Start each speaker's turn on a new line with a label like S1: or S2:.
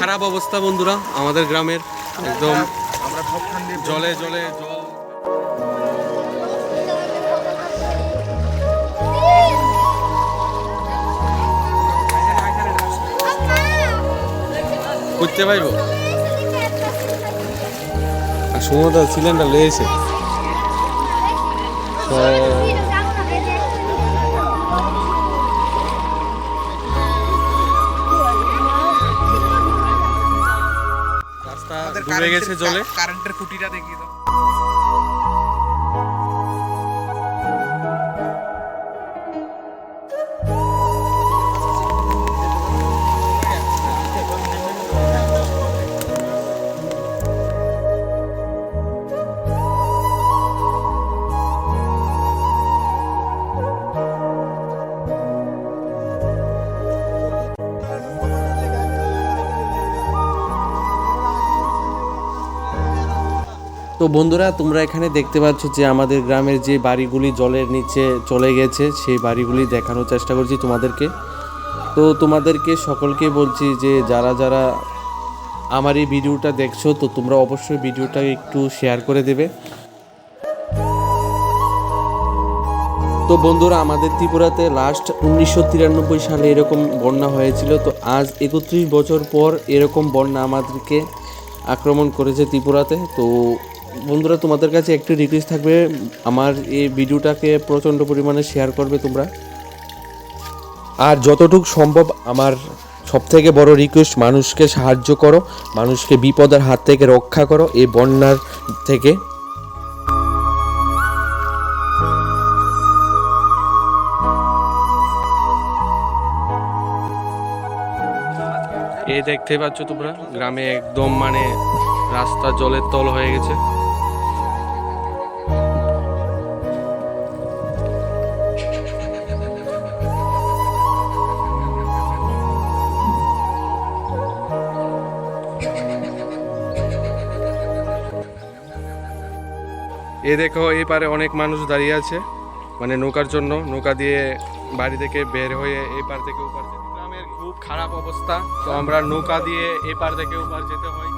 S1: খারাপ অবস্থা বন্ধুরা আমাদের গ্রামের একদম জলে জলে জল। করতে পারব? আর সমুদ্র সিলিন্ডার লেগেছে। রাস্তা ডুবে গেছে জলে।
S2: কারেন্টের খুঁটিটা দেখিয়ে দাও।
S3: তো বন্ধুরা, তোমরা এখানে দেখতে পাচ্ছ যে আমাদের গ্রামের যে বাড়িগুলি জলের নিচে চলে গেছে, সেই বাড়িগুলি দেখানোর চেষ্টা করছি তোমাদেরকে। তো তোমাদেরকে সকলকে বলছি যে যারা যারা আমার এই ভিডিওটা দেখছ, তো তোমরা অবশ্যই ভিডিওটা একটু শেয়ার করে দেবে। তো বন্ধুরা, আমাদের ত্রিপুরাতে লাস্ট উনিশশো তিরানব্বই সালে এরকম বন্যা হয়েছিল, তো আজ একত্রিশ বছর পর এরকম বন্যা আমাদেরকে আক্রমণ করেছে ত্রিপুরাতে। তো বন্ধুরা, তোমাদের কাছে একটু রিকোয়েস্ট থাকবে। আমার এই ভিডিওটাকে প্রচণ্ড পরিমাণে শেয়ার করবে তোমরা। আর যতটুকু সম্ভব আমার সবথেকে বড় রিকোয়েস্ট মানুষকে সাহায্য করো, মানুষকে বিপদের হাত থেকে রক্ষা করো এই বন্যার থেকে।
S1: এই দেখতে পাচ্ছ তোমরা, গ্রামে একদম মানে রাস্তা জলের তল হয়ে গেছে। এ দেখো, এই পারে অনেক মানুষ দাঁড়িয়ে আছে। মানে নৌকার জন্য, নৌকা দিয়ে বাড়ি থেকে বের হয়ে এই পার থেকে ওপার যেতে গ্রামের খুব খারাপ অবস্থা। তো আমরা নৌকা দিয়ে এই পার থেকে ওপার যেতে হয়।